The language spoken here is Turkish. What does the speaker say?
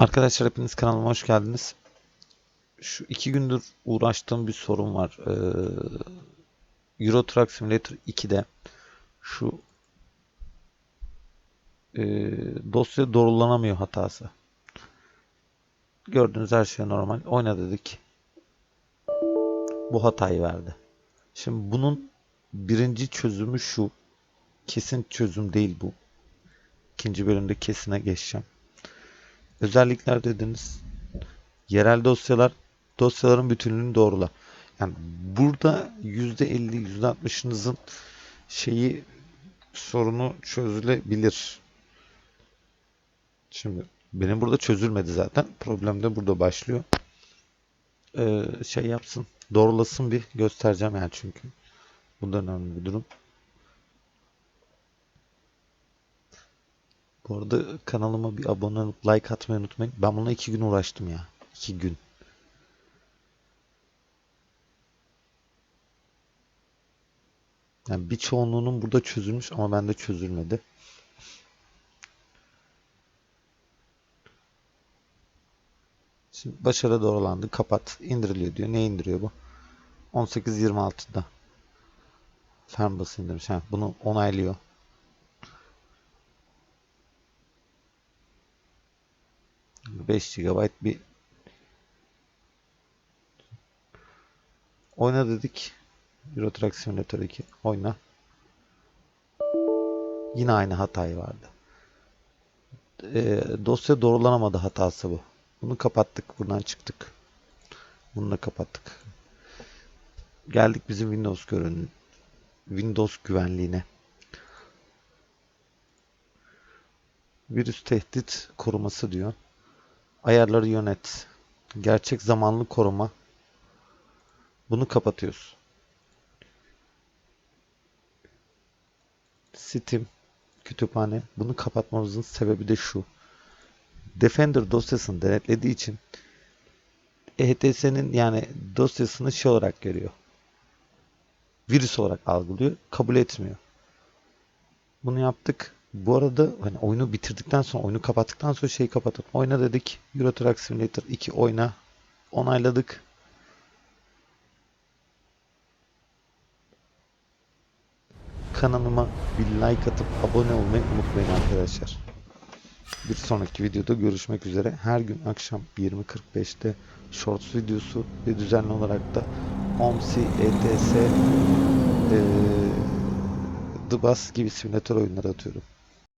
Arkadaşlar hepiniz kanalıma hoş geldiniz. Şu iki gündür uğraştığım bir sorun var. Ee, Euro Truck Simulator 2'de şu e, dosya doğrulanamıyor hatası. Gördüğünüz her şey normal. Oyna dedik. Bu hatayı verdi. Şimdi bunun birinci çözümü şu. Kesin çözüm değil bu. İkinci bölümde kesine geçeceğim. Özellikler dediniz. Yerel dosyalar dosyaların bütünlüğünü doğrula. Yani burada %50 %60'ınızın şeyi sorunu çözülebilir. Şimdi benim burada çözülmedi zaten. Problem de burada başlıyor. Ee, şey yapsın. Doğrulasın bir göstereceğim yani çünkü. Bu da önemli bir durum. Bu arada kanalıma bir abone olup like atmayı unutmayın. Ben buna iki gün uğraştım ya. İki gün. Yani bir çoğunluğunun burada çözülmüş ama bende çözülmedi. Şimdi başarı doğrulandı. Kapat. indiriliyor diyor. Ne indiriyor bu? 18.26'da. Fernbus indirmiş. Ha, bunu onaylıyor. Beş GB bir oyna dedik. Euro Truck Simulator 2 oyna. Yine aynı hatayı vardı. Ee, dosya doğrulanamadı hatası bu. Bunu kapattık. Buradan çıktık. Bunu da kapattık. Geldik bizim Windows görünüm. Windows güvenliğine. Virüs tehdit koruması diyor. Ayarları yönet. Gerçek zamanlı koruma. Bunu kapatıyoruz. Steam kütüphane. Bunu kapatmamızın sebebi de şu. Defender dosyasını denetlediği için EHTS'nin yani dosyasını şey olarak görüyor. Virüs olarak algılıyor. Kabul etmiyor. Bunu yaptık. Bu arada hani oyunu bitirdikten sonra, oyunu kapattıktan sonra şeyi kapatalım. Oyna dedik. Euro Truck Simulator 2 oyna. Onayladık. Kanalıma bir like atıp abone olmayı unutmayın arkadaşlar. Bir sonraki videoda görüşmek üzere. Her gün akşam 20.45'te Shorts videosu ve düzenli olarak da OMSI, ETS, eee The Bus gibi simülatör oyunları atıyorum.